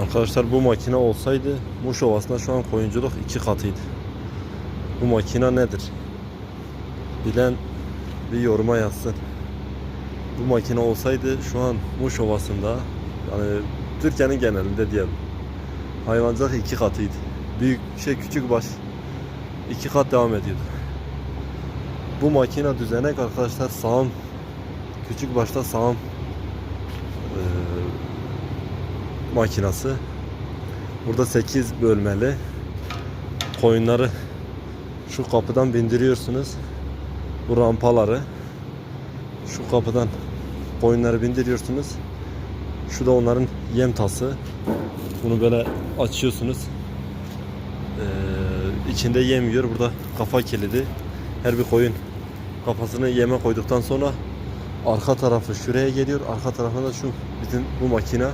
Arkadaşlar bu makine olsaydı Muş Ovası'nda şu an koyunculuk iki katıydı. Bu makine nedir? Bilen bir yoruma yazsın. Bu makine olsaydı şu an Muş Ovası'nda yani Türkiye'nin genelinde diyelim. Hayvancılık iki katıydı. Büyük şey küçük baş iki kat devam ediyordu. Bu makine düzenek arkadaşlar sağım küçük başta sağım makinası. Burada 8 bölmeli. Koyunları şu kapıdan bindiriyorsunuz. Bu rampaları şu kapıdan koyunları bindiriyorsunuz. Şu da onların yem tası. Bunu böyle açıyorsunuz. Ee, içinde yem yiyor. Burada kafa kilidi. Her bir koyun kafasını yeme koyduktan sonra arka tarafı şuraya geliyor. Arka tarafına da şu bizim bu makine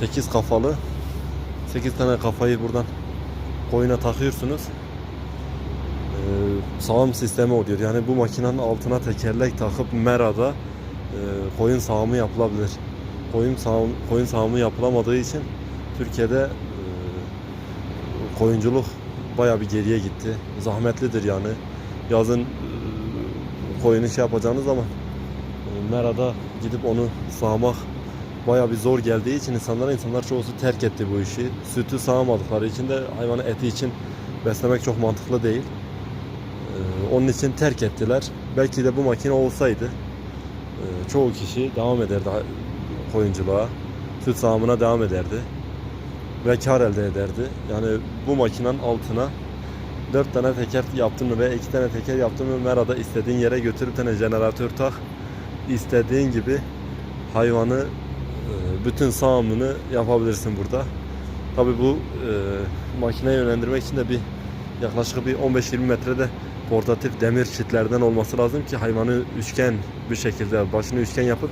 8 kafalı 8 tane kafayı buradan koyuna takıyorsunuz. Ee, sağım sistemi oluyor. Yani bu makinenin altına tekerlek takıp merada e, koyun sağımı yapılabilir. Koyun sağım, koyun sağımı yapılamadığı için Türkiye'de e, koyunculuk baya bir geriye gitti. Zahmetlidir yani. Yazın e, koyunu şey yapacağınız zaman e, merada gidip onu sağmak baya bir zor geldiği için insanlara insanlar çoğusu terk etti bu işi. Sütü sağamadıkları için de hayvanı eti için beslemek çok mantıklı değil. Ee, onun için terk ettiler. Belki de bu makine olsaydı e, çoğu kişi devam ederdi koyunculuğa. Süt sağımına devam ederdi. Ve kar elde ederdi. Yani bu makinenin altına 4 tane teker yaptın mı veya 2 tane teker yaptın mı merada istediğin yere götürüp tane jeneratör tak. istediğin gibi hayvanı bütün sağımını yapabilirsin burada. Tabi bu e, makineyi yönlendirmek için de bir yaklaşık bir 15-20 metrede portatif demir çitlerden olması lazım ki hayvanı üçgen bir şekilde başını üçgen yapıp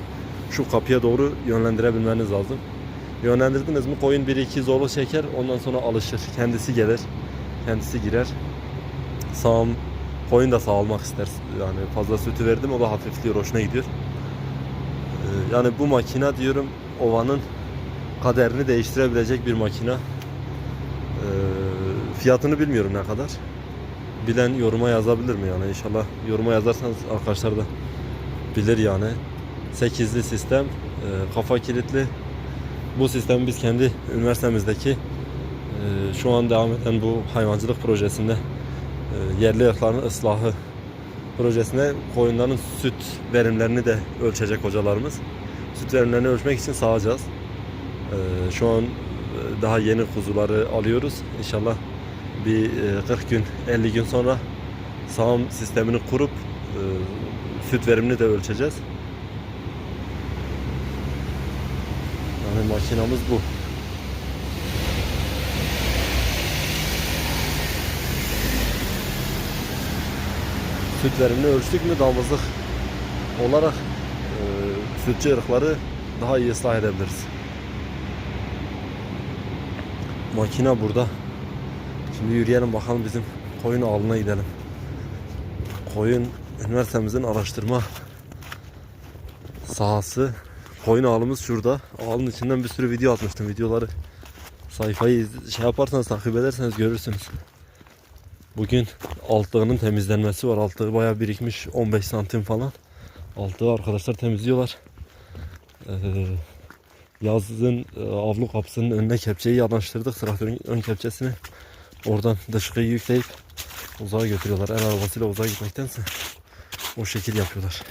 şu kapıya doğru yönlendirebilmeniz lazım. Yönlendirdiniz mi koyun 1-2 zorlu çeker ondan sonra alışır. Kendisi gelir. Kendisi girer. Sağım koyun da sağalmak ister. Yani fazla sütü verdim o da hafifliyor hoşuna gidiyor. Ee, Yani bu makine diyorum ovanın kaderini değiştirebilecek bir makine. Ee, fiyatını bilmiyorum ne kadar. Bilen yoruma yazabilir mi yani inşallah yoruma yazarsanız arkadaşlar da bilir yani. 8'li sistem, e, kafa kilitli. Bu sistemi biz kendi üniversitemizdeki e, şu an devam eden bu hayvancılık projesinde e, yerli ırkların ıslahı projesine koyunların süt verimlerini de ölçecek hocalarımız. Süt verimlerini ölçmek için sağacağız. Ee, şu an e, daha yeni kuzuları alıyoruz. İnşallah bir e, 40 gün 50 gün sonra sağım sistemini kurup e, süt verimini de ölçeceğiz. Yani makinamız bu. Süt verimini ölçtük mü damızlık olarak e, sütçü ırkları daha iyi ıslah edebiliriz. Makine burada. Şimdi yürüyelim bakalım bizim koyun ağlına gidelim. Koyun üniversitemizin araştırma sahası. Koyun ağlımız şurada. Ağlın içinden bir sürü video atmıştım. Videoları sayfayı şey yaparsanız takip ederseniz görürsünüz. Bugün altlığının temizlenmesi var. Altlığı bayağı birikmiş 15 santim falan. Altlığı arkadaşlar temizliyorlar. Ee, yazın e, avlu kapısının önüne kepçeyi yanaştırdık. Traktörün ön kepçesini. Oradan dışkıyı yükleyip uzağa götürüyorlar. El arabasıyla uzağa gitmektense o şekil yapıyorlar.